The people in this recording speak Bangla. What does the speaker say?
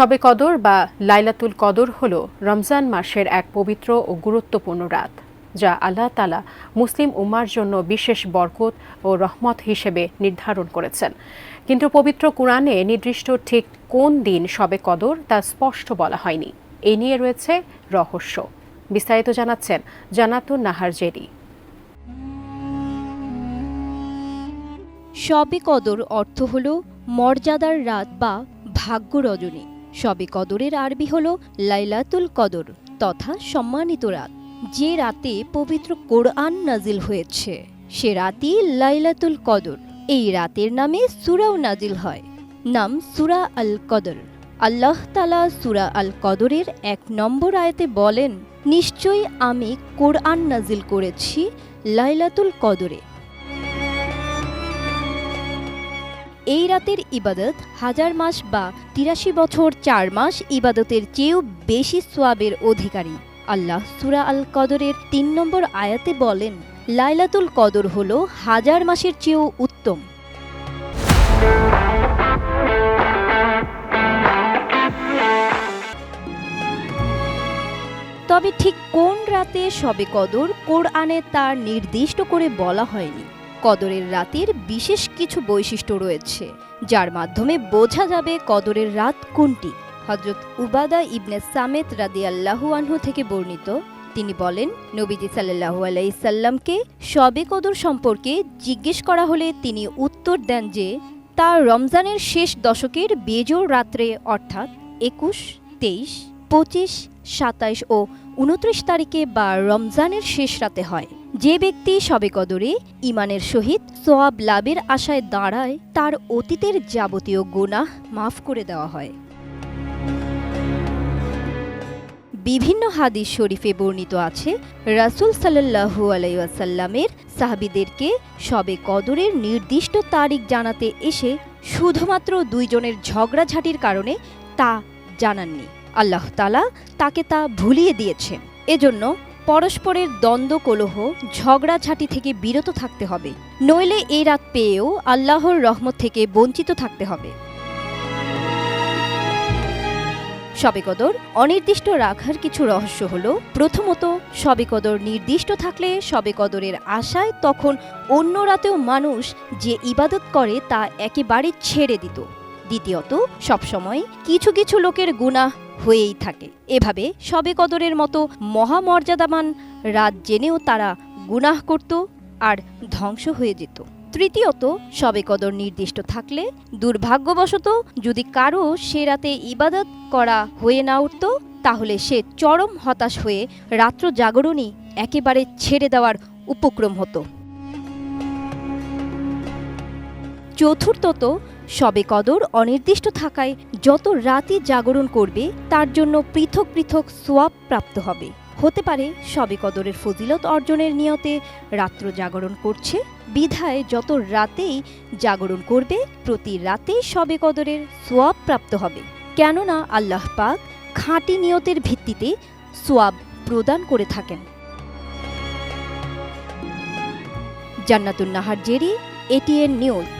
শবে কদর বা লাইলাতুল কদর হল রমজান মাসের এক পবিত্র ও গুরুত্বপূর্ণ রাত, যা আল্লাহ তালা মুসলিম উম্মার জন্য বিশেষ বরকত ও রহমত হিসেবে নির্ধারণ করেছেন। কিন্তু পবিত্র কোরআনে নির্দিষ্ট ঠিক কোন দিন শবে কদর তা স্পষ্ট বলা হয়নি। এ নিয়ে রয়েছে রহস্য। বিস্তারিত জানাচ্ছেন জানাতুন নাহার জেরি। শবে কদর অর্থ হল মর্যাদার রাত বা ভাগ্য রজনী। শবে কদরের আরবি হল লাইলাতুল কদর তথা সম্মানিত রাত। যে রাতে পবিত্র কোরআন নাজিল হয়েছে, সে রাতই লাইলাতুল কদর। এই রাতের নামে সুরাও নাজিল হয়, নাম সুরা আল কদর। আল্লাহ তালা সুরা আল কদরের এক নম্বর আয়তে বলেন, নিশ্চয়ই আমি কোরআন নাজিল করেছি লাইলাতুল কদরে। এই রাতের ইবাদত হাজার মাস বা তিরাশি বছর চার মাস ইবাদতের চেয়েও বেশি সোয়াবের অধিকারী। আল্লাহ সুরা আল কদরের তিন নম্বর আয়াতে বলেন, লাইলাতুল কদর হল হাজার মাসের চেয়েও উত্তম। তবে ঠিক কোন রাতে সবে কদর কোরআনে তার নির্দিষ্ট করে বলা হয়নি। কদরের রাতের বিশেষ কিছু বৈশিষ্ট্য রয়েছে, যার মাধ্যমে বোঝা যাবে কদরের রাত কোনটি। হজরত উবাদা ইবনে সামেত রাদি আল্লাহু আনহু থেকে বর্ণিত, তিনি বলেন, নবীজি সাল্লাহু আলাইসাল্লামকে শবে কদর সম্পর্কে জিজ্ঞেস করা হলে তিনি উত্তর দেন যে, তা রমজানের শেষ দশকের বেজোর রাত্রে, অর্থাৎ একুশ, তেইশ, পঁচিশ, সাতাইশ ও উনত্রিশ তারিখে বা রমজানের শেষ রাতে হয়। যে ব্যক্তি সবে কদরে ইমানের সহিত সোয়াব লাভের আশায় দাঁড়ায়, তার অতীতের যাবতীয় গুনাহ মাফ করে দেওয়া হয়। বিভিন্ন হাদিস শরীফে বর্ণিত আছে, রাসুল সাল্লাহু আলাইসাল্লামের সাহাবিদেরকে সবে কদরের নির্দিষ্ট তারিখ জানাতে এসে শুধুমাত্র দুইজনের ঝগড়াঝাটির কারণে তা জানাননি। আল্লাহ তালা তাকে তা ভুলিয়ে দিয়েছেন। এজন্য পরস্পরের দ্বন্দ্ব, কলহ, ঝগড়াঝাটি থেকে বিরত থাকতে হবে। নইলে এই রাত পেয়েও আল্লাহর রহমত থেকে বঞ্চিত থাকতে হবে। শবে কদর অনির্দিষ্ট রাখার কিছু রহস্য হলো, প্রথমত শবে কদর নির্দিষ্ট থাকলে শবে কদরের আশায় তখন অন্য রাতেও মানুষ যে ইবাদত করে তা একেবারে ছেড়ে দিত। দ্বিতীয়ত, সবসময় কিছু কিছু লোকের গুনাহ হয়েই থাকে। এভাবে শবে কদরের মতো মহামর্যাদামান রাত জেনেও তারা গুনাহ করত আর ধ্বংস হয়ে যেত। তৃতীয়ত শবে কদর নির্দিষ্ট থাকলে দুর্ভাগ্যবশত যদি কারও সে রাতে ইবাদত করা হয়ে না উঠত, তাহলে সে চরম হতাশ হয়ে রাত্র জাগরণই একেবারে ছেড়ে দেওয়ার উপক্রম হতো। চতুর্থত শবে কদর অনির্দিষ্ট থাকায় যত রাতই জাগরণ করবে, তার জন্য পৃথক পৃথক সোয়াব প্রাপ্ত হবে। হতে পারে শবে কদরের ফজিলত অর্জনের নিয়তে রাত্র জাগরণ করছে, বিধায় যত রাতেই জাগরণ করবে, প্রতি রাতেই শবে কদরের সোয়াব প্রাপ্ত হবে। কেননা আল্লাহ পাক খাঁটি নিয়তের ভিত্তিতে সোয়াব প্রদান করে থাকেন। Jannatun Nahar Jerry, ATN news.